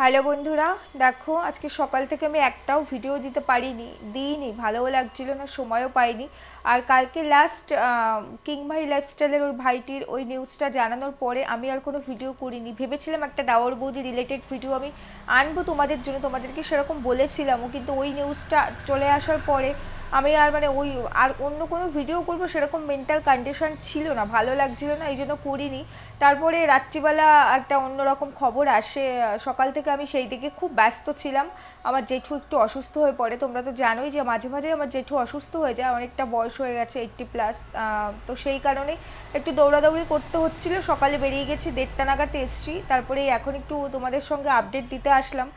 Hello বন্ধুরা, দেখো আজকে সকাল থেকে আমি একটাও ভিডিও দিতে পারিনি, দিইনি, ভালোও লাগছিল না, সময়ও পাইনি। আর কালকে লাস্ট কিং ভাই লাইফস্টাইলের ওই ভাইটির ওই নিউজটা জানানোর পরে আমি আর কোনো ভিডিও করিনি। ভেবেছিলাম একটা দাওয়ার বৌদি রিলেটেড ভিডিও আমি আনব তোমাদের জন্য, তোমাদেরকে সেরকম বলেছিলামও, কিন্তু ওই নিউজটা চলে আসার পরে আমি আর মানে ওই আর অন্য কোনো ভিডিও করব সেরকম মেন্টাল কন্ডিশন ছিল না, ভালো লাগছিল না, এই জন্য করিনি। তারপরে রাত্রিবেলা একটা অন্যরকম খবর আসে সকাল থেকে আমি সেই দিকে খুব ব্যস্ত ছিলাম। আমার জেঠু একটু অসুস্থ হয়ে পড়ে, তোমরা তো জানোই যে মাঝে মাঝে আমার জেঠু অসুস্থ হয়ে যায়, অনেকটা বয়স হয়ে গেছে এইট্টি প্লাস তো সেই কারণে একটু দৌড়াদৌড়ি করতে হচ্ছিল। সকালে বেরিয়ে গেছি, দেড়টা নাগাদ এসছি। তারপরে এখন একটু তোমাদের সঙ্গে আপডেট দিতে আসলাম।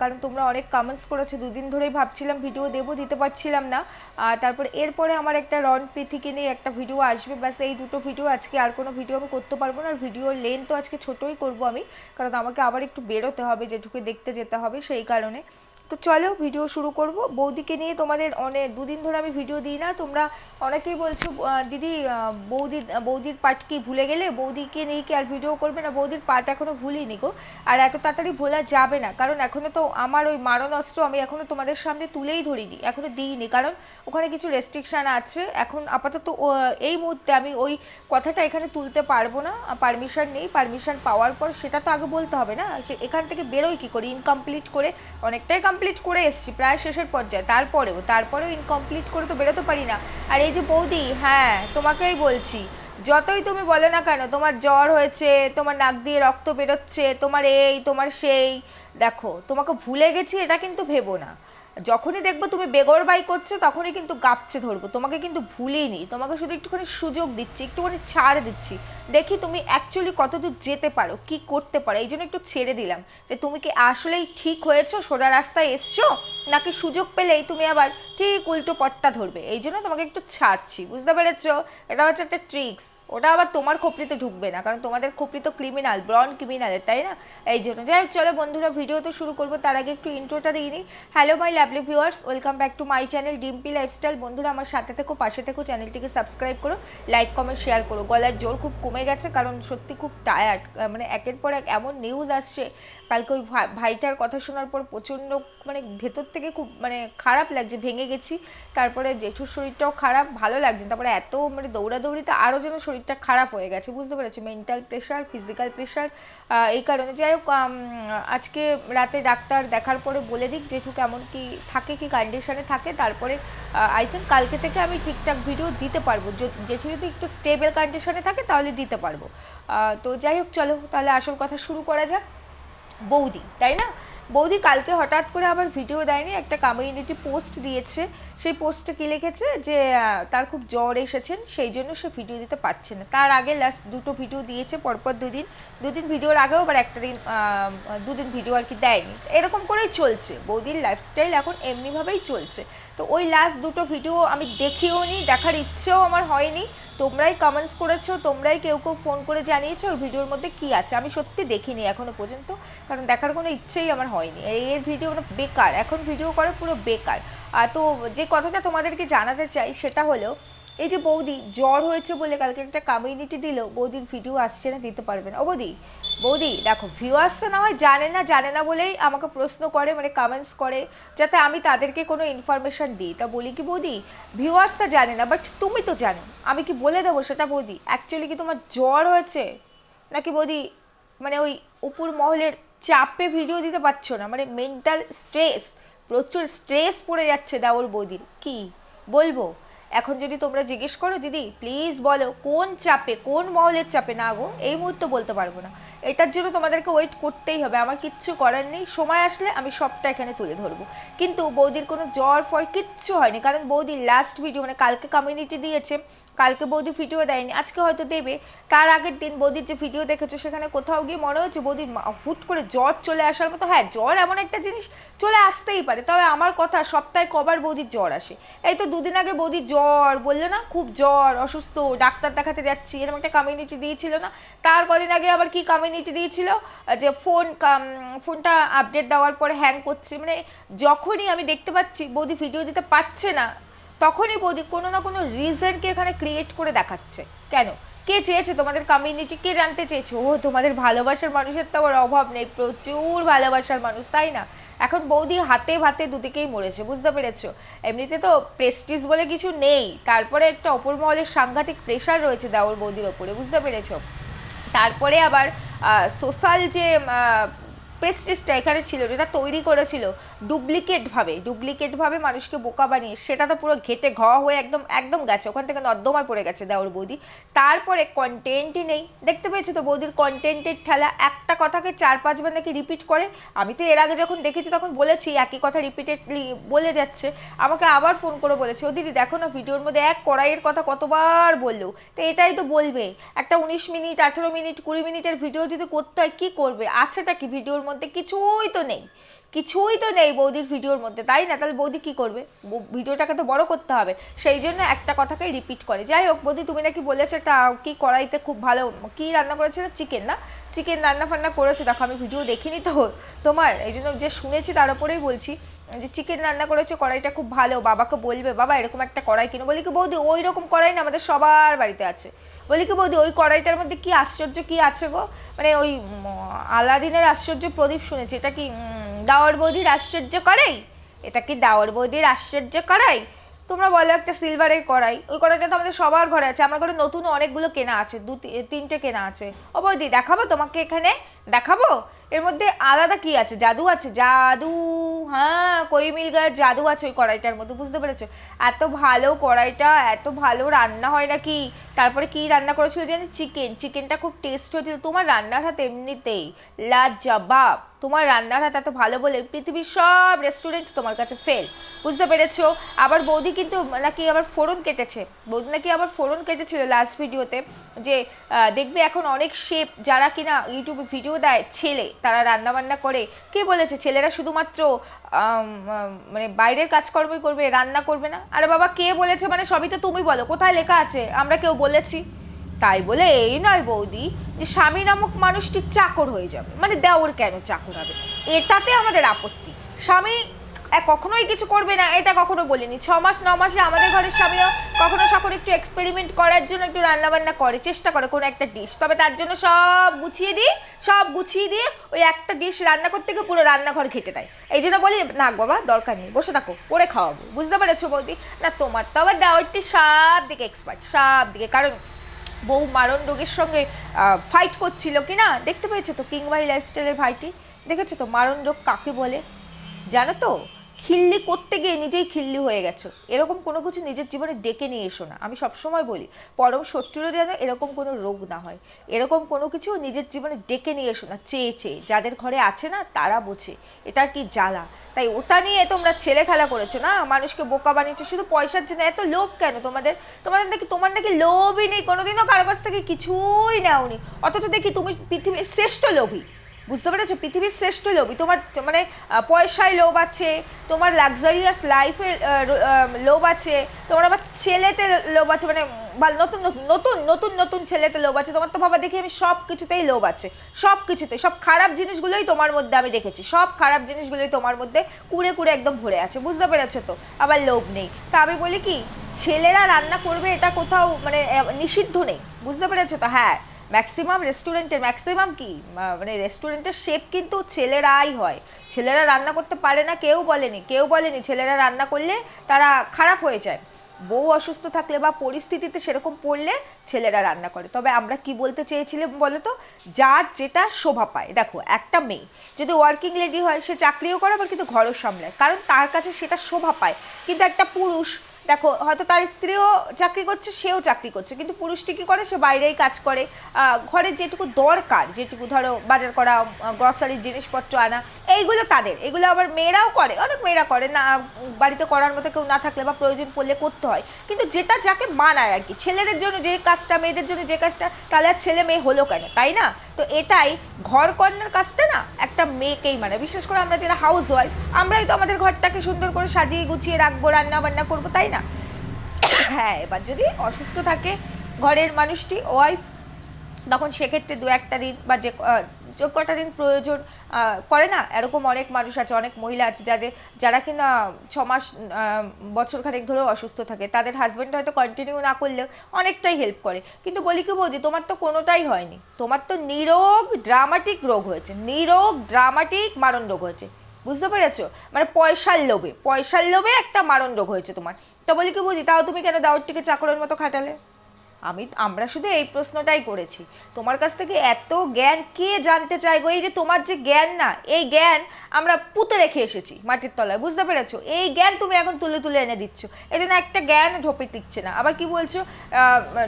কারণ তোমরা অনেক কমেন্টস করেছ, দুদিন ধরেই ভাবছিলাম ভিডিও দেবো, দিতে পারছিলাম না। তারপর এরপরে আমার একটা রন প্রীতিকে নিয়ে একটা ভিডিও আসবে, ব্যাস এই দুটো ভিডিও আজকে আর কোনো ভিডিও আমি করতে পারব না। ভিডিওর লেন তো আজকে ছোটই করব আমি, কারণ আমাকে আবার একটু বেরোতে হবে, যেটুকু দেখতে যেতে হবে সেই কারণে। তো চলো ভিডিও শুরু করব। বৌদিকে নিয়ে তোমাদের অনেক দুদিন ধরে আমি ভিডিও দিই না, তোমরা অনেকেই বলছো দিদি বৌদি বৌদির পাট কি ভুলে গেলে? বৌদিকে নিয়ে কি আর ভিডিও করবে না? বৌদির পাট এখনও ভুলিনি গো। আর এত তাড়াতাড়ি ভোলা যাবে না। কারণ এখনও তো আমার ওই মারণাস্ত্র আমি এখনও তোমাদের সামনে তুলেই ধরিনি, এখনও দিইনি। কারণ ওখানে কিছু রেস্ট্রিকশন আছে। এখন আপাতত এই মুহূর্তে আমি ওই কথাটা এখানে তুলতে পারব না। পারমিশন নেই। পারমিশন পাওয়ার পর সেটা তো আগে বলতে হবে না। সে এখান থেকে বেরোই কি করে? ইনকমপ্লিট করে অনেকটাই কমপ্লিট করে এসছি, প্রায় শেষের পর্যায়ে। তারপরেও তারপরেও ইনকমপ্লিট করে তো বেরোতে পারি না। আর এই যে বৌদি হ্যাঁ তোমাকেই বলছি, যতই তুমি বলো না কেন, তোমার জ্বর হয়েছে, তোমার নাক দিয়ে রক্ত বেরোচ্ছে, তোমার এই, তোমার সেই, দেখো, তোমাকে ভুলে গেছি এটা কিন্তু ভেবো না। যখনই দেখব তুমি বেগর বাই করছ, তখনই কিন্তু গাপছে ধরবো। তোমাকে কিন্তু ভুলিনি তোমাকে শুধু একটুখানি সুযোগ দিচ্ছি, একটুখানি ছাড় দিচ্ছি। দেখি তুমি অ্যাকচুয়ালি কতদূর যেতে পারো, কি করতে পারো। এই জন্য একটু ছেড়ে দিলাম যে তুমি কি আসলেই ঠিক হয়েছো, সোজা রাস্তায় এসছো, নাকি সুযোগ পেলেই তুমি আবার ঠিক উল্টো পথটা ধরবে। এই জন্য তোমাকে একটু ছাড়ছি, বুঝতে পেরেছ? এটা হচ্ছে একটা ট্রিক্স ওটা আবার তোমার খোপড়িতে ঢুকবে না, কারণ তোমাদের খোপড়ি তো ক্রিমিনাল ব্রন ক্রিমিনালের তাই না? এই জন্য। যাই হোক, চলো বন্ধুরা ভিডিও তো শুরু করব, তার আগে একটু ইন্ট্রোটা দিয়ে নিই hello my lovely viewers welcome back to my channel Dimpi lifestyle বন্ধুরা, আমার সাথে থেকো, পাশে থেকো, চ্যানেলটিকে সাবস্ক্রাইব করো লাইক কমেন্ট শেয়ার করো। গলার জোর খুব কমে গেছে, কারণ সত্যি খুব টায়ার্ড মানে একের পর এক এমন নিউজ আসছে, কালকে ওই ভাই- ভাইটার কথা শোনার পর প্রচণ্ড মানে ভেতর থেকে খুব মানে খারাপ লাগছে, ভেঙে গেছি। তারপরে জেঠুর শরীরটাও খারাপ, ভালো লাগছে। তারপরে এত মানে দৌড়াদৌড়িতে আরও যেন শরীরটা খারাপ হয়ে গেছে, বুঝতে পেরেছি? মেন্টাল প্রেশার ফিজিক্যাল প্রেশার এই কারণে। যাই হোক আজকে রাতে ডাক্তার দেখার পরে বলে দিক যেটু কেমন কি, থাকে কি কন্ডিশনে থাকে? তারপরে আই থিঙ্ক কালকে থেকে আমি ঠিকঠাক ভিডিও দিতে পারব। যেটু যদি একটু স্টেবল কন্ডিশনে থাকে, তাহলে দিতে পারব। তো যাই হোক, চলো, তাহলে আসল কথা শুরু করা যাক। বৌদি, তাই না? বৌদি কালকে হঠাৎ করে আবার ভিডিও দেয়নি, একটা কমিউনিটি পোস্ট দিয়েছে। সেই পোস্টে কী লিখেছে? যে তার খুব জ্বর এসেছেন, সেই জন্য সে ভিডিও দিতে পারছে না। তার আগে লাস্ট দুটো ভিডিও দিয়েছে, পরপর দুদিন। দুদিন ভিডিওর আগেও আবার একটা দিন দুদিন ভিডিও আর কি দেয়নি। এরকম করেই চলছে। বৌদির লাইফস্টাইল এখন এমনিভাবেই চলছে। তো ওই লাস্ট দুটো ভিডিও আমি দেখিও নি, দেখার ইচ্ছেও আমার হয়নি। তোমরাই কমেন্টস করেছ, তোমরাই কেউ কেউ ফোন করে জানিয়েছো, ওই ভিডিওর মধ্যে কি আছে? আমি সত্যি দেখিনি এখনও পর্যন্ত, কারণ দেখার কোনো ইচ্ছেই আমার হয়নি। এর ভিডিও মানে বেকার, এখন ভিডিও করে পুরো বেকার। আর তো যে কথাটা তোমাদেরকে জানাতে চাই সেটা হলো, এই যে বৌদি, জ্বর হয়েছে বলে কালকে একটা কমিউনিটি দিল, বৌদির ভিডিও আসছে না, দিতে পারবে না। ও বৌদি বৌদি, দেখো ভিউয়ার্সটা না হয় জানে না জানে না বলেই আমাকে প্রশ্ন করে মানে কমেন্টস করে, যাতে আমি তাদেরকে কোনো ইনফরমেশন দিই। তা বলি কি, বৌদি ভিউয়ার্সটা জানে না বাট তুমি তো জানো। আমি কি বলে দেবো সেটা, বৌদি? অ্যাকচুয়ালি কি তোমার জ্বর হয়েছে? নাকি বৌদি মানে ওই উপর মহলের চাপে ভিডিও দিতে পারছ না? মানে মেন্টাল স্ট্রেস প্রচুর স্ট্রেস পড়ে যাচ্ছে দাওর বৌদির। কি বলব? এখন যদি তোমরা জিজ্ঞেস করো, দিদি প্লিজ বলো, কোন চাপে, কোন মহলের চাপে না গো? এই মুহূর্তে বলতে পারব না। এটার জন্য তোমাদেরকে ওয়েট করতেই হবে। আমার কিচ্ছু করার নেই। সময় আসলে আমি সবটা এখানে তুলে ধরবো। কিন্তু বৌদির কোনো জ্বর ফর কিচ্ছু হয়নি। কারণ বৌদির লাস্ট ভিডিও মানে কালকে কমিউনিটি দিয়েছে। কালকে বৌদি ভিডিও দেয়নি, আজকে হয়তো দেবে। তার আগের দিন বৌদির যে ভিডিও দেখেছ, সেখানে কোথাও গিয়ে মনে হচ্ছে বৌদির হুট করে জ্বর চলে আসার মতো। হ্যাঁ জ্বর এমন একটা জিনিস চলে আসতেই পারে, তবে আমার কথা সপ্তাহে কবার বৌদির জ্বর আসে। এই তো দুদিন আগে বৌদির জ্বর, বলল না, খুব জ্বর, অসুস্থ, ডাক্তার দেখাতে যাচ্ছি, এরকম একটা কমিউনিটি দিয়েছিল না। তার কদিন আগে আবার কি কমিউনিটি দিয়েছিল? যে ফোন ফোনটা আপডেট দেওয়ার পরে হ্যাং করছে। মানে যখনই আমি দেখতে পাচ্ছি বৌদি ভিডিও দিতে পারছে না তখনই বৌদি কোনো না কোনো রিজনকে এখানে ক্রিয়েট করে দেখাচ্ছে। কেন? কে চেয়েছে তোমাদের কমিউনিটি কে জানতে চেয়েছে? ও, তোমাদের ভালোবাসার মানুষের তো আবার অভাব নেই, প্রচুর ভালোবাসার মানুষ, তাই না? এখন বৌদি হাতে ভাতে দুদিকেই মরেছে, বুঝতে পেরেছ? এমনিতে তো প্রেস্টিজ বলে কিছু নেই, তারপরে একটা অপর মহলের সাংঘাতিক প্রেশার রয়েছে দেওর বৌদির ওপরে, বুঝতে পেরেছ? তারপরে আবার সোশ্যাল যে পেস্টিসটা এখানে ছিল, যেটা তৈরি করেছিল ডুপ্লিকেটভাবে ডুপ্লিকেটভাবে মানুষকে বোকা বানিয়ে, সেটা তো পুরো ঘেটে ঘ হয়ে একদম একদম গেছে। ওখান থেকে নর্দমায় পড়ে গেছে দেওর বৌদি। তারপরে কন্টেন্টই নেই। দেখতে পেয়েছ তো বৌদির কন্টেন্টের ঠেলা? একটা কথাকে চার পাঁচবার নাকি রিপিট করে? আমি তো এর আগে যখন দেখেছি তখন বলেছি, একই কথা রিপিটেডলি বলে যাচ্ছে। আমাকে আবার ফোন করে বলেছে, ও দিদি, দেখো না, ভিডিওর মধ্যে এক কড়াইয়ের কথা কতবার বলল? তো এটাই তো বলবে। একটা উনিশ মিনিট, আঠেরো মিনিট, কুড়ি মিনিটের ভিডিও যদি করতে হয়, কী করবে? আছেটা কি? ভিডিওর মধ্যে কিছুই তো নেই। কিছুই তো নেই বৌদির ভিডিওর মধ্যে, তাই না? তাহলে বৌদি কি করবে? ভিডিওটাকে তো বড় করতে হবে। সেই জন্য একটা কথাকে রিপিট করে। যাই হোক, বৌদি তুমি নাকি বলেছে একটা কি কড়াইতে খুব ভালো কি রান্না করেছে? চিকেন না? চিকেন রান্না ফান্না করেছে। দেখো, আমি ভিডিও দেখিনি তো তোমার। এই জন্য যে শুনেছি তার উপরেই বলছি যে চিকেন রান্না করেছে, কড়াইটা খুব ভালো। বাবাকে বলবে, বাবা, এরকম একটা কড়াই কিনো। বলি কি, বৌদি ওই রকম কড়াই না আমাদের সবার বাড়িতে আছে। বলি কি বৌদি, ওই কড়াইটার মধ্যে কি আশ্চর্য কি আছে গো? মানে ওই আলাদিনের আশ্চর্য প্রদীপ শুনেছি। এটা কি দাওয়ার বৌদির আশ্চর্য করাই এটা কি দাওয়ার বৌদির আশ্চর্য করাই তোমরা বলো একটা সিলভারের কড়াই। ওই কড়াইটা তো আমাদের সবার ঘরে আছে। আমার ঘরে নতুন অনেকগুলো কেনা আছে দু তিনটে কেনা আছে। ও বৌদি, দেখাবো তোমাকে এখানে? দেখাবো? এর মধ্যে আলাদা কি আছে? জাদু আছে? জাদু হ্যাঁ কই মিল গায়ের জাদু আছে ওই কড়াইটার মধ্যে, বুঝতে পেরেছ? এত ভালো কড়াইটা, এত ভালো রান্না হয় নাকি? তারপরে কি রান্না করেছিল জানি চিকেন। চিকেনটা খুব টেস্ট হয়েছিল। তোমার রান্নার হাতে এমনিতেই লাজবাব। তোমার রান্নার হাত এত ভালো বলে পৃথিবীর সব রেস্টুরেন্ট তোমার কাছে ফেল বুঝতে পেরেছ? আবার বৌদি কিন্তু নাকি আবার ফোড়ন কেটেছে। বৌদি নাকি আবার ফোড়ন কেটেছিল লাস্ট ভিডিওতে যে দেখবে এখন অনেক শেপ যারা কিনা ইউটিউবে ভিডিও দেয়, ছেলে, তারা রান্নাবান্না করে। কে বলেছে? ছেলেরা শুধুমাত্র মানে বাইরের কাজকর্মই করবে, রান্না করবে না। আরে বাবা, কে বলেছে? মানে সবই তো তুমি বলো। কোথায় লেখা আছে? আমরা কেউ বলেছি। তাই বলে এই নয় বৌদি যে স্বামী নামক মানুষটি চাকর হয়ে যাবে। মানে দেওর কেন চাকর হবে? এটাতে আমাদের আপত্তি। স্বামী কখনোই কিছু করবে না, এটা কখনো বলিনি। ছ মাস, ন মাসে আমাদের ঘরের স্বামীও কখনো সখন একটু এক্সপেরিমেন্ট করার জন্য একটু রান্না বান্না করে, চেষ্টা করে কোনো একটা ডিশ তবে তার জন্য সব গুছিয়ে দিই, সব গুছিয়ে দিয়ে ওই একটা ডিশ রান্না করতে গিয়ে পুরো রান্নাঘর ঘেটে দেয়। এই জন্য বলি, না বাবা, দরকার নেই, বসে থাকো, করে খাওয়াবো। বুঝতে পেরেছ বৌদি? না, তোমার তো আবার দেওয়ারটি সব দিকে এক্সপার্ট সব দিকে কারণ বউ মারণ রোগের সঙ্গে ফাইট করছিল কি না দেখতে পেয়েছে তো কিংবাই লাইফস্টাইলের ভাইটি? দেখেছ তো মারণ রোগ কাকে বলে? জানো তো খিল্লি করতে গিয়ে নিজেই খিল্লি হয়ে গেছো। এরকম কোনো কিছু নিজের জীবনে ডেকে নিয়ে এসো না। আমি সবসময় বলি, পরম শত্রুরও যেন এরকম কোনো রোগ না হয়। এরকম কোনো কিছু নিজের জীবনে ডেকে নিয়ে এসো না, চেয়ে চেয়ে। যাদের ঘরে আছে না, তারা বোঝে এটার কি জ্বালা। তাই ওটা নিয়ে তোমরা ছেলে খেলা করেছ না? মানুষকে বোকা বানিয়েছো, শুধু পয়সার জন্য? এত লোভ কেন তোমাদের? তোমাদের নাকি, তোমার নাকি লোভই নেই। কোনোদিনও কারও কাছ থেকে কিছুই নেওনি। অথচ দেখি তুমি পৃথিবীর শ্রেষ্ঠ লোভী। বুঝতে পেরেছ? পৃথিবীর শ্রেষ্ঠ লোভী। তোমার মানে পয়সায় লোভ আছে, তোমার লাক্সারিয়াস লাইফের লোভ আছে, তোমার আবার ছেলেতে লোভ আছে মানে বা নতুন নতুন নতুন নতুন ছেলেতে লোভ আছে। তোমার তো বাবা দেখি আমি সব কিছুতেই লোভ আছে। সব কিছুতেই সব খারাপ জিনিসগুলোই তোমার মধ্যে আমি দেখেছি। সব খারাপ জিনিসগুলোই তোমার মধ্যে কুড়ে কুড়ে একদম ভরে আছে। বুঝতে পেরেছ তো? আবার লোভ নেই। তা আমি বলি কি, ছেলেরা রান্না করবে এটা কোথাও মানে নিষিদ্ধ নেই। বুঝতে পেরেছ তো? হ্যাঁ। ম্যাক্সিমাম রেস্টুরেন্টের ম্যাক্সিমাম কি? মানে রেস্টুরেন্টের শেপ কিন্তু ছেলেরাই হয়। ছেলেরা রান্না করতে পারে না, কেউ বলেনি কেউ বলেনি। ছেলেরা রান্না করলে তারা খারাপ হয়ে যায়। বউ অসুস্থ থাকলে বা পরিস্থিতিতে সেরকম পড়লে ছেলেরা রান্না করে। তবে আমরা কি বলতে চেয়েছিলাম বলো তো? যার যেটা শোভা পায়। দেখো, একটা মেয়ে যদি ওয়ার্কিং লেডি হয়, সে চাকরিও করে আবার কিন্তু ঘরও সামলায়। কারণ তার কাছে সেটা শোভা পায়। কিন্তু একটা পুরুষ দেখো, হয়তো তার স্ত্রীও চাকরি করছে, সেও চাকরি করছে, কিন্তু পুরুষটি কী করে, সে বাইরেই কাজ করে। ঘরের যেটুকু দরকার, যেটুকু ধরো বাজার করা গ্রসারির জিনিসপত্র আনা, এইগুলো তাদের। এগুলো আবার মেয়েরাও করে, অনেক মেয়েরা করে। না, বাড়িতে করার মতো কেউ না থাকলে বা প্রয়োজন পড়লে করতে হয়। কিন্তু যেটা যাকে মানায় আর কি, ছেলেদের জন্য যে কাজটা, মেয়েদের জন্য যে কাজটা, তাহলে আর ছেলে মেয়ে হলো কেন, তাই না? তো এটাই ঘর কর্নার কাজটা না, একটা মেয়েকেই মানে বিশেষ করে আমরা যারা হাউস ওয়াইফ আমরাই তো আমাদের ঘরটাকে সুন্দর করে সাজিয়ে গুছিয়ে রাখব রান্না বান্না করব, তাই না? হ্যাঁ এবার যদি অসুস্থ থাকে ঘরের মানুষটি ওয়াইফ তখন সেক্ষেত্রে দু একটা দিন বা যে যে কটা দিন প্রয়োজন করে না? এরকম অনেক মানুষ আছে, অনেক মহিলা আছে যাদের, যারা কিনা ছ মাস বছর খানেক ধরেও অসুস্থ থাকে। তাদের হাজব্যান্ড হয়তো কন্টিনিউ না করলেও অনেকটাই হেল্প করে। কিন্তু বলি কি বৌদি, তোমার তো কোনোটাই হয়নি। তোমার তো নিরোগ ড্রামাটিক রোগ হয়েছে। নিরোগ ড্রামাটিক মারণ রোগ হয়েছে। বুঝতে পেরেছ? মানে পয়সার লোভে পয়সার লোভে একটা মারণ রোগ হয়েছে তোমার। তা বলি কি বৌদি তাও তুমি কেন দাওয়ারটিকে চাকরের মতো খাটালে? আমি, আমরা শুধু এই প্রশ্নটাই করেছি। তোমার কাছ থেকে এত জ্ঞান কে জানতে চাই গো? এই যে তোমার যে জ্ঞান না, এই জ্ঞান আমরা পুঁতে রেখে এসেছি মাটির তলায়, বুঝতে পেরেছ? এই জ্ঞান তুমি এখন তুলে তুলে এনে দিচ্ছ। এই জন্য একটা জ্ঞান ঢোপে টিকছে না। আবার কি বলছো?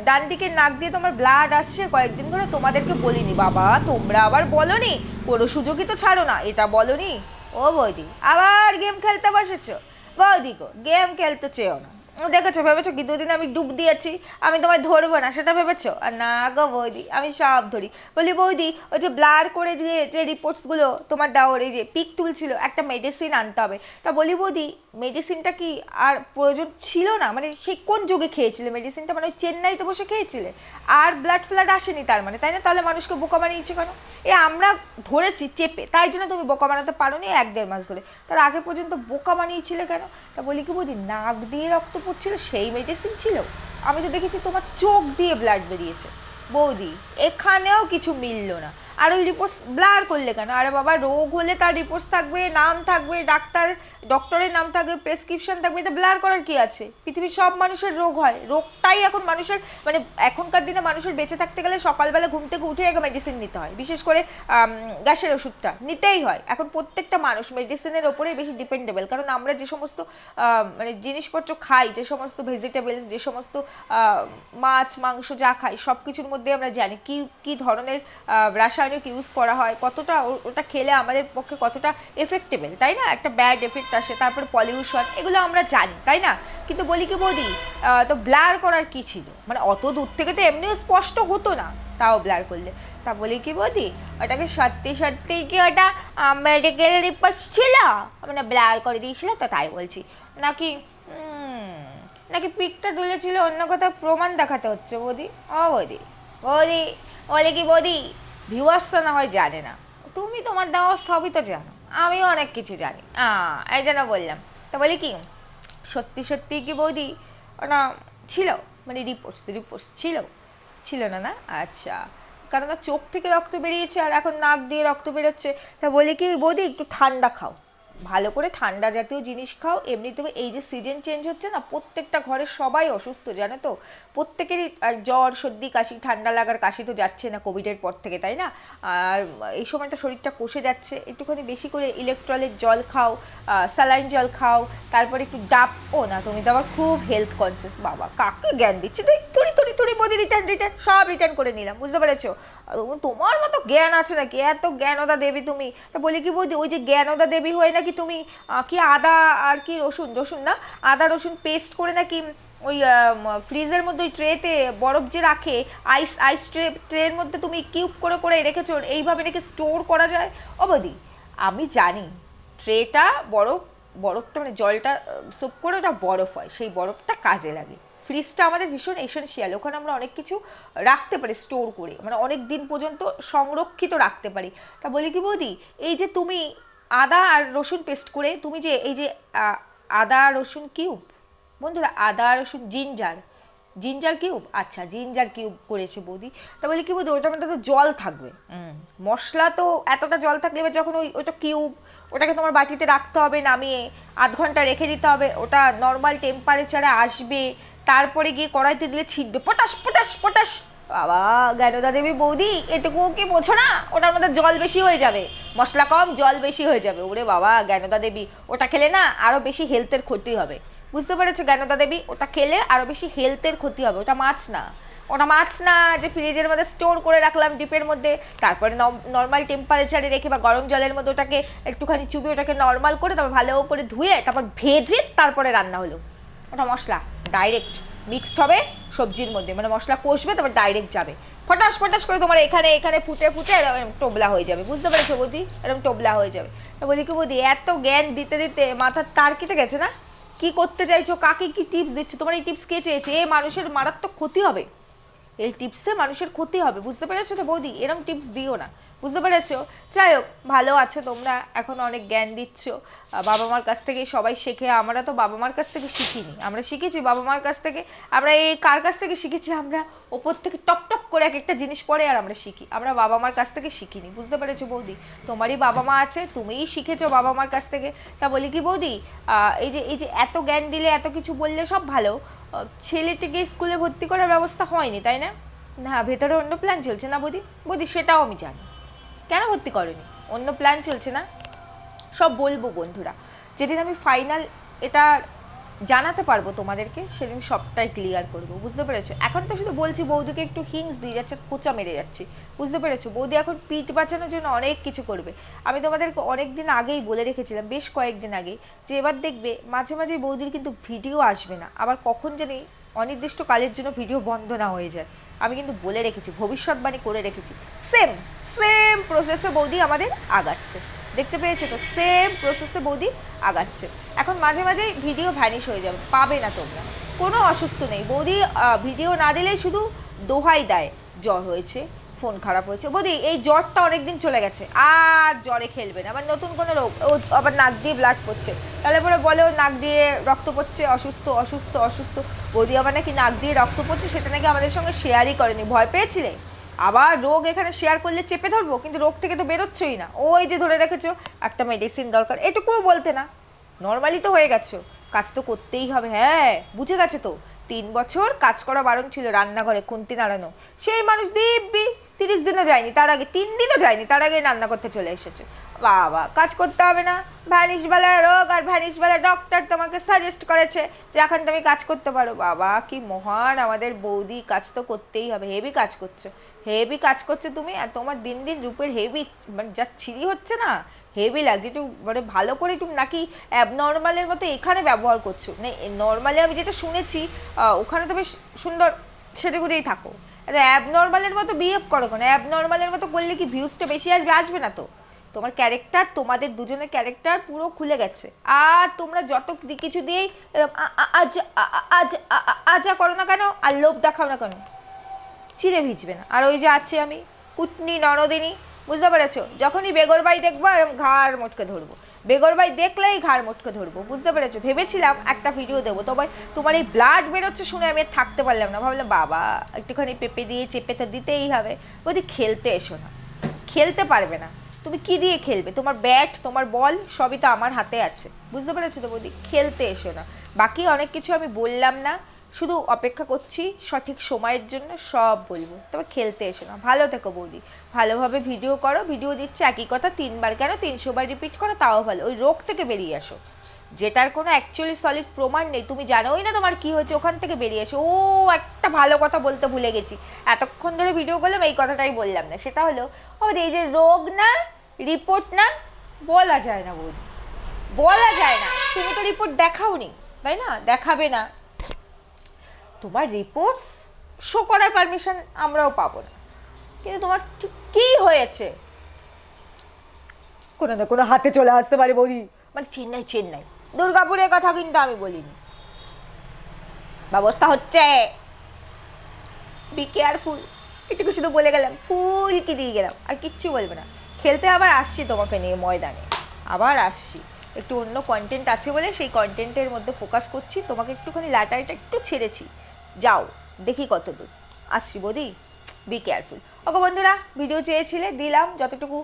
ডান দিকে নাক দিয়ে তোমার ব্লাড আসছে, কয়েকদিন ধরে তোমাদেরকে বলিনি। বাবা, তোমরা আবার বলনি? কোনো সুযোগই তো ছাড়ো না। এটা বলনি? ও বৌদি, আবার গেম খেলতে বসেছো? গেম খেলতে চেয়েও না। দেখেছ, ভেবেছো কি? দুদিন আমি ডুব দিয়েছি, আমি তোমায় ধরবো না, সেটা ভেবেছো? আর না গো বৌদি, আমি সব ধরি। বলি, বৌদি, ওই যে ব্লার করে দিয়ে যে রিপোর্টসগুলো তোমার দেওয়ার, এই যে পিক তুলছিল, একটা মেডিসিন আনতে হবে। তা বলি, বৌদি মেডিসিনটা কি আর প্রয়োজন ছিল না? মানে সেই কোন যুগে খেয়েছিলে মেডিসিনটা মানে চেন্নাইতে বসে খেয়েছিলে? আর ব্লাড ফ্লাড আসেনি তার মানে তাই না? তাহলে মানুষকে বোকা বানিয়েছে কেন? এ, আমরা ধরেছি চেপে, তাই জন্য তুমি বোকা বানাতে পারো নি এক দেড় মাস ধরে। তার আগে পর্যন্ত বোকা বানিয়েছিলে কেন? তা বলি কি, বৌদি, নাক দিয়ে রক্ত পড়ছিল সেই মেডিসিন ছিল। আমি তো দেখেছি তোমার চোখ দিয়ে ব্লাড বেরিয়েছে। বৌদি, এখানেও কিছু মিললো না। আর ওই রিপোর্টস ব্লার করলে কেন? আরে বাবা, রোগ হলে তার রিপোর্টস থাকবে, নাম থাকবে, ডাক্তার ডক্টরের নাম থাকবে প্রেসক্রিপশন থাকবে, এটা ব্লার করার কি আছে? পৃথিবীর সব মানুষের রোগ হয়। রোগটাই এখন মানুষের মানে এখনকার দিনে মানুষের বেঁচে থাকতে গেলে সকালবেলা ঘুম থেকে উঠে আগে মেডিসিন নিতে হয়। বিশেষ করে গ্যাসের ওষুধটা নিতেই হয়। এখন প্রত্যেকটা মানুষ মেডিসিনের ওপরেই বেশি ডিপেন্ডেবল কারণ আমরা যে সমস্ত মানে জিনিসপত্র খাই, যে সমস্ত ভেজিটেবলস যে সমস্ত মাছ, মাংস যা খাই সব কিছুর মধ্যে আমরা জানি কি কি ধরনের রাসায়নিক ইউজ করা হয়, কতটা ওটা খেলে আমাদের পক্ষে কতটা এফেক্টেবল তাই না? একটা ব্যাড এফেক্ট আসে তারপর পলিউশন এগুলো আমরা জানি, তাই না? কিন্তু বলি কি বৌদি তো ব্লার করার কি ছিল? মানে অত দূর থেকে তো এমনিও স্পষ্ট হতো না, তাও ব্লার করলে। তা বলি কি বৌদি, ওটাকে সত্যি সত্যি কি ওটা মেডিকেল রিপোর্ট ছিল? মানে ব্লার করে দিয়েছিল, তো তাই বলছি। নাকি নাকি পিকটা তুলেছিল অন্য কোথাও প্রমাণ দেখাতে হচ্ছে বৌদি? ও বৌদি বৌদি, বলে কি বৌদি ভিউয়ার্স তো না হয় জানে না। তুমি তোমার দেওয়া সবই তো জানো। আমিও অনেক কিছু জানি। এই জন্য বললাম। তা বলি কি, সত্যি সত্যি কি বৌদি, ওটা ছিল মানে রিপোর্টস রিপোর্টস ছিল ছিল না না? আচ্ছা। কারণ চোখ থেকে রক্ত বেরিয়েছে আর এখন নাক দিয়ে রক্ত বেরোচ্ছে। তা বলি কি, বৌদি একটু ঠান্ডা খাও। ভালো করে ঠান্ডা জাতীয় জিনিস খাও এমনিতেও এই যে সিজন চেঞ্জ হচ্ছে না, প্রত্যেকটা ঘরে সবাই অসুস্থ, জানো তো? প্রত্যেকেরই জ্বর, সর্দি, কাশি, ঠান্ডা লাগার কাশি তো যাচ্ছে না কোভিডের পর থেকে, তাই না? আর এই সময়টা শরীরটা কষে যাচ্ছে, একটুখানি বেশি করে ইলেকট্রলের জল খাও স্যালাইন জল খাও, তারপরে একটু ডাব, ও না, তুমি তো আবার খুব হেলথ কনসিয়াস বাবা, কাকে জ্ঞান দিচ্ছি? তুই তুড়ি বদি রিটার্ন রিটার্ন সব রিটার্ন করে নিলাম, বুঝতে পেরেছ? তোমার মতো জ্ঞান আছে নাকি? এত জ্ঞানদা দেবী তুমি। তা বলি কি বৌদি, ওই যে জ্ঞানদা দেবী হয়ে নাকি তুমি কি আদা আর কি রসুন রসুন না? আদা, রসুন পেস্ট করে নাকি ওই ফ্রিজের মধ্যে ওই ট্রেতে বরফ যে রাখে আইস আইস ট্রে ট্রের মধ্যে তুমি কিউব করে করে রেখেছো, এইভাবে নাকি স্টোর করা যায়? বৌদি, আমি জানি ট্রেটা বরফ, বরফটা মানে জলটা সুপ করে ওটা বরফ হয়, সেই বরফটা কাজে লাগে। ফ্রিজটা আমাদের ভীষণ এসেন্সিয়াল ওখানে আমরা অনেক কিছু রাখতে পারি স্টোর করে। মানে অনেক দিন পর্যন্ত সংরক্ষিত রাখতে পারি। তা বলি কি বৌদি, এই যে তুমি আদা আর রসুন পেস্ট করে, তুমি যে এই যে আদা, রসুন কিউব বন্ধুরা আদা, রসুন জিঞ্জার জিঞ্জার কিউব আচ্ছা জিঞ্জার কিউব করেছে বৌদি। তা বলি কি বৌদি, ওটার মধ্যে তো জল থাকবে। মশলা তো এতটা জল থাকলে এবার যখন ওই ওটা কিউব ওটাকে তোমার বাটিতে রাখতে হবে, নামিয়ে আধ ঘণ্টা রেখে দিতে হবে, ওটা নর্মাল টেম্পারেচারে আসবে তারপরে গিয়ে কড়াইতে দিলে ছিটবে। Potash potash potash. বাবা, জ্ঞানদা দেবী বৌদি, এটুকু কি বোঝো না? ওটার মধ্যে জল বেশি হয়ে যাবে। মশলা কম, জল বেশি হয়ে যাবে। ওরে বাবা, জ্ঞানদা দেবী, ওটা খেলে না আরও বেশি হেলথের ক্ষতি হবে। বুঝতে পেরেছ জ্ঞানদা দেবী? ওটা খেলে আরও বেশি হেলথের ক্ষতি হবে। ওটা মাছ না। ওটা মাছ না যে ফ্রিজের মধ্যে স্টোর করে রাখলাম ডিপের মধ্যে। তারপরে নর্মাল টেম্পারেচারে রেখে বা গরম জলের মধ্যে ওটাকে একটুখানি চুবিয়ে ওটাকে নর্মাল করে তারপর ভালো করে ধুয়ে তারপর ভেজে তারপরে রান্না হলো। ওটা মশলা ডাইরেক্ট মিক্সড হবে সবজির মধ্যে মানে মশলা কষবে তারপর ডাইরেক্ট যাবে। ফটাস ফটাস করে তোমার এখানে এখানে ফুটে ফুটে এরকম টোবলা হয়ে যাবে, বুঝতে পেরেছ বৌদি? এরকম টোবলা হয়ে যাবে। তো বলি কি বৌদি, এত জ্ঞান দিতে দিতে মাথার তার কেটে গেছে না? কি করতে চাইছো? কাকে কি টিপস দিচ্ছ? তোমার এই টিপস কে চেয়েছে? এ মানুষের মারাত্মক ক্ষতি হবে। এই টিপসে মানুষের ক্ষতি হবে, বুঝতে পেরেছ তো বৌদি? এরকম টিপস দিও না। বুঝতে পেরেছ? যাই হোক, ভালো আছো তোমরা, এখন অনেক জ্ঞান দিচ্ছ। বাবা মার কাছ থেকে সবাই শেখে, আমরা তো বাবা মার কাছ থেকে শিখিনি। আমরা শিখেছি বাবা মার কাছ থেকে, আমরা এই কার কাছ থেকে শিখেছি? আমরা ওপর থেকে টপ টপ করে এক একটা জিনিস পড়ে আর আমরা শিখি, আমরা বাবা মার কাছ থেকে শিখিনি, বুঝতে পেরেছ বৌদি? তোমারই বাবা মা আছে, তুমিই শিখেছো বাবা মার কাছ থেকে। তা বলি কি বৌদি? এই যে এই যে এত জ্ঞান দিলে, এত কিছু বললে সব ভালো ছেলেটিকে স্কুলে ভর্তি করার ব্যবস্থা হয়নি, তাই না? না, ভেতরে অন্য প্ল্যান চলছে না বৌদি? বৌদি, সেটাও আমি জানি। কেন ভর্তি করেনি? অন্য প্ল্যান চলছে না? সব বলব বন্ধুরা। যেদিন আমি ফাইনাল এটা জানাতে পারব তোমাদেরকে, সেদিন সবটাই ক্লিয়ার করব বুঝতে পেরেছ? এখন তো শুধু বলছি বৌদিকে একটু হিংস দিয়ে যাচ্ছে খোঁচা মেরে যাচ্ছি, বুঝতে পেরেছ? বৌদি এখন পিঠ বাঁচানোর জন্য অনেক কিছু করবে। আমি তোমাদেরকে অনেক দিন আগেই বলে রেখেছিলাম, বেশ কয়েকদিন আগেই যে এবার দেখবে মাঝে মাঝে বৌদির কিন্তু ভিডিও আসবে না, আবার কখন জানি অনির্দিষ্ট কালের জন্য ভিডিও বন্ধ না হয়ে যায়। আমি কিন্তু বলে রেখেছি, ভবিষ্যৎবাণী করে রেখেছি। সেম সেম প্রসেসে বৌদি আমাদের আগাচ্ছে। দেখতে পেয়েছে তো? সেম প্রসেসে বৌদি আগাচ্ছে। এখন মাঝে মাঝে ভিডিও ভ্যানিশ হয়ে যাবে, পাবে না তোমরা। কোনো অসুস্থ নেই। বৌদি ভিডিও না দিলেই শুধু দোহাই দেয়, জ্বর হয়েছে, ফোন খারাপ হয়েছে। বৌদি, এই জ্বরটা অনেকদিন চলে গেছে। আর জ্বরে খেলবে না। আবার নতুন কোনো রোগ, ও আবার নাক দিয়ে ব্লাড পড়ছে। তাহলে পরে বলে ও নাক দিয়ে রক্ত পড়ছে, অসুস্থ অসুস্থ অসুস্থ। বৌদি আবার নাকি নাক দিয়ে রক্ত পড়ছে, সেটা নাকি আমাদের সঙ্গে শেয়ারই করেনি। ভয় পেয়েছিলে? আবার রোগ এখানে শেয়ার করলে চেপে ধরবো, কিন্তু রোগ থেকে তো বেরোচ্ছই না। ওই যে ধরে রেখেছো, একটা মেডিসিন দরকার, এটুকুও বলতে না। নর্মালি তো হয়ে গেছো, কাজ তো করতেই হবে হ্যাঁ বুঝে গেছে তো। তিন বছর কাজ করা বারণ ছিল রান্নাঘরে খুন্তি নাড়ানো। সেই মানুষ দিব্যি, তিরিশ দিনও যায়নি, তার আগে, তিন দিনও যায়নি, তার আগে রান্না করতে চলে এসেছে। বাবা, কাজ করতে হবে না। ভ্যানিশ বেলায় রোগ আর ভ্যানিশ বেলায় ডক্টর তোমাকে সাজেস্ট করেছে যে এখন তুমি কাজ করতে পারো। বাবা, কি মহান আমাদের বৌদি, কাজ তো করতেই হবে, হেভি কাজ করছ। হেভি কাজ করছ তুমি আর তোমার দিন দিন রূপের হেভি মানে যা ছিরি হচ্ছে না হেভি লাগছে। একটু মানে ভালো করে একটু নাকি অ্যাবনর্মালের মতো এখানে ব্যবহার করছ। মানে নর্মালি আমি যেটা শুনেছি ওখানে তো বেশ সুন্দর সেটা করেই থাকো। অ্যাবনর্মালের মতো বিহেভ করো কেন? অ্যাবনর্মালের মতো করলে কি ভিউজটা বেশি আসবে? আসবে না তো। তোমার ক্যারেক্টার তোমাদের দুজনের ক্যারেক্টার পুরো খুলে গেছে। আর তোমরা যত কিছু দিয়েই আজ আজ আজা করো না কেন, আর লোভ দেখাও না কেন? চিড়ে ভিজবে না। আর ওই যে আছে আমি, কুটনি ননদিনী বুঝতে পেরেছ? যখনই বেগরবাই দেখব এরকম ঘাড় মোটকে ধরবো। বেগরবাই দেখলেই ঘাড় মোটকে ধরবো, বুঝতে পেরেছ? ভেবেছিলাম একটা ভিডিও দেবো, তবে তোমার এই ব্লাড বেরোচ্ছে শুনে আমি আর থাকতে পারলাম না। ভাবলাম, বাবা, একটুখানি পেঁপে দিয়ে চেপে তো দিতেই হবে। বলছি খেলতে এসো না। খেলতে পারবে না। তুমি কি দিয়ে খেলবে? তোমার ব্যাট তোমার বল সবই তো আমার হাতে আছে। বুঝতে পেরেছ তো বৌদি? খেলতে এসো না। বাকি অনেক কিছু আমি বললাম না। শুধু অপেক্ষা করছি সঠিক সময়ের জন্য সব বলব। তবে খেলতে এসো না। ভালো থেকো বৌদি। ভালোভাবে ভিডিও করো। ভিডিও দিচ্ছে একই কথা, তিনবার কেন? তিনশো বার রিপিট করো, তাও ভালো। ওই রোগ থেকে বেরিয়ে আসো। যেটার কোনো অ্যাকচুয়ালি সলিড প্রমাণ নেই। তুমি জানোই না তোমার কি হয়েছে, ওখান থেকে বেরিয়ে এসো। ও, একটা ভালো কথা বলতে ভুলে গেছি। এতক্ষণ ধরে ভিডিও করলাম, এই কথাটাই বললাম না। সেটা হলো, আমাদের এই যে রোগ না রিপোর্ট না, বলা যায় না বৌদি। বলা যায় না। তুমি তো রিপোর্ট দেখাওনি, তাই না? দেখাবে না। তোমার রিপোর্টস শো করার পারমিশন আমরাও পাবো না। কিন্তু তোমার ঠিক কী হয়েছে? কোনো না কোনো হাতে চলে আসতে পারে বৌদি। মানে চেন্নাই চেন্নাই। দুর্গাপুরের কথা কিন্তু আমি বলিনি। ব্যবস্থা হচ্ছে। বি কেয়ারফুল এটুকু শুধু বলে গেলাম ফুল কি দিয়ে গেলাম আর কিচ্ছু বলবে না। খেলতে আবার আসছি তোমাকে নিয়ে ময়দানে। আবার আসছি। একটু অন্য কন্টেন্ট আছে বলে সেই কন্টেন্টের মধ্যে ফোকাস করছি। তোমাকে একটুখানি লাটাইটা একটু ছেড়েছি। যাও, দেখি কত দূর আসছি বৌদি বি কেয়ারফুল ওকে বন্ধুরা ভিডিও চেয়েছিলে, দিলাম, যতটুকু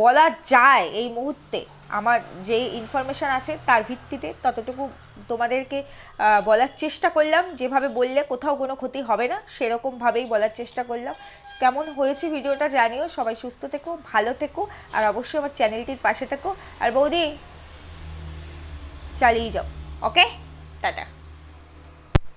বলা যায় এই মুহূর্তে, আমার যে ইনফরমেশান আছে তার ভিত্তিতে ততটুকু তোমাদেরকে বলার চেষ্টা করলাম। যেভাবে বললে কোথাও কোনো ক্ষতি হবে না সেরকমভাবেই বলার চেষ্টা করলাম। কেমন হয়েছে ভিডিওটা জানিও, সবাই সুস্থ থেকো, ভালো থেকো, আর অবশ্যই আমার চ্যানেলটির পাশে থেকো। আর বৌদি, চালিয়ে যাও ওকে টাটা।